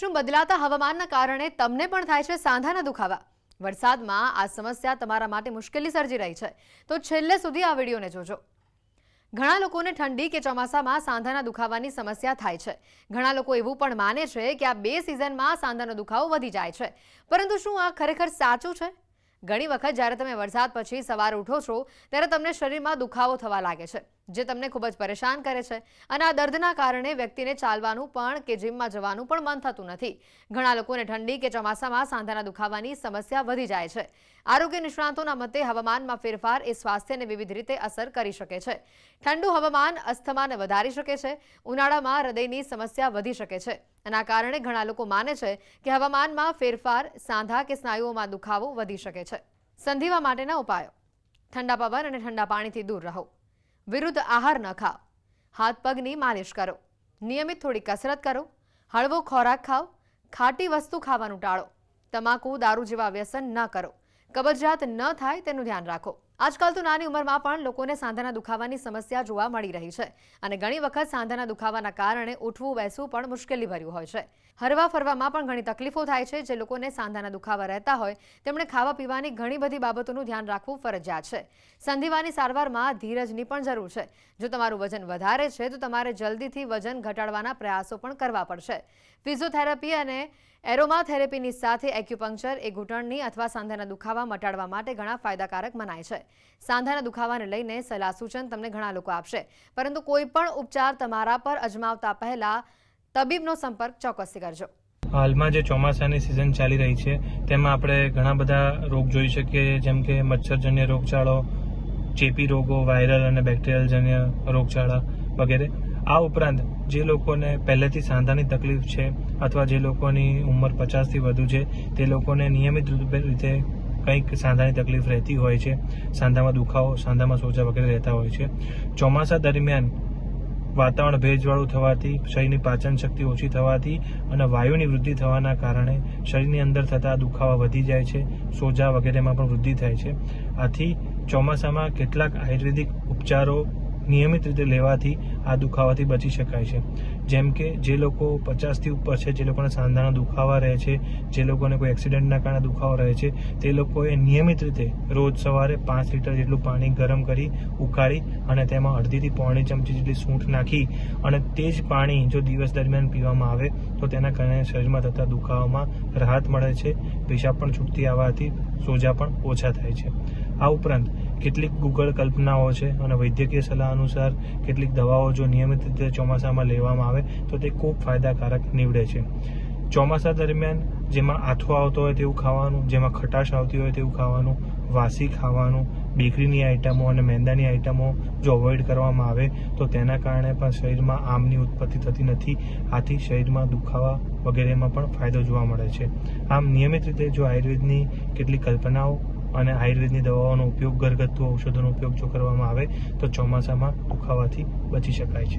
શું બદલાતા હવામાનના કારણે તમને પણ થાય છે સાંધાના દુખાવા. વરસાદમાં આ સમસ્યા તમારા માટે મુશ્કેલી સર્જી રહી છે. તો છેલ્લે સુધી આ વિડીયોને જોજો. ઘણા લોકોને ઠંડી કે ચોમાસામાં સાંધાના દુખાવાની સમસ્યા થાય છે. ઘણા લોકો એવું પણ માને છે કે આ બે સિઝનમાં સાંધાનો દુખાવો વધી જાય છે. પરંતુ શું આ ખરેખર સાચું છે? ઘણી વખત જ્યારે તમે વરસાદ પછી સવારે ઉઠો છો, ત્યારે તમને શરીરમાં દુખાવો થવા લાગે છે. જે તમને ખૂબ જ પરેશાન કરે છે અને આ દર્દના કારણે વ્યક્તિને ચાલવાનું પણ કે જીમમાં જવાનું પણ મન થતું નથી. ઘણા લોકોને ઠંડી કે ચોમાસામાં સાંધાના દુખાવાની સમસ્યા વધી જાય છે. આરોગ્ય નિષ્ણાતોના મતે હવામાનમાં ફેરફાર એ સ્વાસ્થ્યને વિવિધ રીતે અસર કરી શકે છે. ઠંડુ હવામાન અસ્થમાને વધારી શકે છે, ઉનાળામાં હૃદયની સમસ્યા વધી શકે છે અને કારણે ઘણા લોકો માને છે કે હવામાનમાં ફેરફાર, સાંધા કે સ્નાયુઓમાં દુખાવો વધી શકે છે. સંધિવા માટેના ઉપાયો. ઠંડા પવન અને ઠંડા પાણીથી દૂર રહો. વિરુદ્ધ આહાર ન ખાઓ હાથ પગની માલિશ કરો. નિયમિત થોડી કસરત કરો. હળવો ખોરાક ખાઓ ખાટી વસ્તુ ખાવાનું ટાળો. તમાકુ, દારૂ જેવા વ્યસન ન કરો. કબજિયાત ન થાય તેનું ધ્યાન રાખો. આજકાલ તો નાની ઉંમરમાં પણ લોકોને સાંધાના દુખાવાની સમસ્યા જોવા મળી રહી છે અને ઘણી વખત સાંધાના દુખાવાના કારણે ઉઠવું, બેસવું પણ મુશ્કેલી ભર્યું હોય છે. હરવા ફરવામાં પણ ઘણી તકલીફો થાય છે. જે લોકોને સાંધાના દુખાવા રહેતા હોય, તેમણે ખાવા પીવાની ઘણી બધી બાબતોનું ધ્યાન રાખવું ફરજિયાત છે. સંધિવાની સારવારમાં ધીરજની પણ જરૂર છે. જો તમારું વજન વધારે છે, તો તમારે જલ્દીથી વજન ઘટાડવાના પ્રયાસો પણ કરવા પડશે. ફિઝિયોથેરાપી અને એરોમા થેરેપીની સાથે એક્યુપંક્ચર એ ઘૂંટણની અથવા સાંધાના દુખાવા મટાડવા માટે ઘણા ફાયદાકારક મનાય છે. સાંધાના દુખાવાને લઈને સલાહ સૂચન તમને ઘણા લોકો આપશે. પરંતુ કોઈ પણ ઉપચાર તમારા પર અજમાવતા પહેલા તબીબનો સંપર્ક ચોક્કસથી કરજો. હાલમાં જે ચોમાસાની સિઝન ચાલી રહી છે, તેમાં આપણે ઘણા બધા રોગ જોઈ શકીએ જેમ કે મચ્છરજન્ય રોગચાળો, ચેપી રોગો, વાયરલ અને બેક્ટેરિયલજન્ય રોગચાળા વગેરે. આ ઉપરાંત જે લોકોને પહેલેથી સાંધાની તકલીફ છે અથવા જે લોકોની ઉંમર પચાસથી વધુ છે, તે લોકોને નિયમિત રીતે કંઈક સાંધાની તકલીફ રહેતી હોય છે, સાંધામાં દુખાવો, સાંધામાં સોજા વગેરે રહેતા હોય છે. ચોમાસા દરમિયાન વાતાવરણ ભેજવાળું થવાથી, શરીરની પાચન શક્તિ ઓછી થવાથી અને વાયુની વૃદ્ધિ થવાના કારણે શરીરની અંદર થતા દુખાવા વધી જાય છે, સોજા વગેરેમાં પણ વૃદ્ધિ થાય છે. આથી ચોમાસામાં કેટલાક આયુર્વેદિક ઉપચારો નિયમિત રીતે લેવાથી આ દુખાવાથી બચી શકાય છે. જેમ કે જે લોકો પચાસથી ઉપર છે, જે લોકોને સાંધાના દુખાવા રહે છે, જે લોકોને કોઈ એક્સિડન્ટના કારણે દુખાવો રહે છે, તે લોકોએ નિયમિત રીતે રોજ સવારે પાંચ લીટર જેટલું પાણી ગરમ કરી, ઉકાળી અને તેમાં અડધીથી પોણી ચમચી જેટલી સૂંઠ નાખી અને તે જ પાણી જો દિવસ દરમિયાન પીવામાં આવે, તો તેના કારણે શરીરમાં થતા દુખાવામાં રાહત મળે છે, પેશાબ પણ છૂટતી આવવાથી સોજા પણ ઓછા થાય છે. આ ઉપરાંત કેટલીક ગૂગળ કલ્પનાઓ છે અને વૈદ્યકીય સલાહ અનુસાર કેટલીક દવાઓ જો નિયમિત રીતે ચોમાસામાં લેવામાં આવે, તો તે ખૂબ ફાયદાકારક નીવડે છે. ચોમાસા દરમિયાન જેમાં આથો આવતો હોય તેવું ખાવાનું, જેમાં ખટાશ આવતી હોય તેવું ખાવાનું, વાસી ખાવાનું, બેકરીની આઇટમો અને મેંદાની આઇટમો જો અવોઇડ કરવામાં આવે, તો તેના કારણે પણ શરીરમાં આમની ઉત્પત્તિ થતી નથી. આથી શરીરમાં દુખાવા વગેરેમાં પણ ફાયદો જોવા મળે છે. આમ નિયમિત રીતે જો આયુર્વેદની કેટલીક કલ્પનાઓ અને આયુર્વેદની દવાઓનો ઉપયોગ ઘરગથ્થુ ઔષધોનો ઉપયોગ જો કરવામાં આવે, તો ચોમાસામાં દુખાવાથી બચી શકાય છે.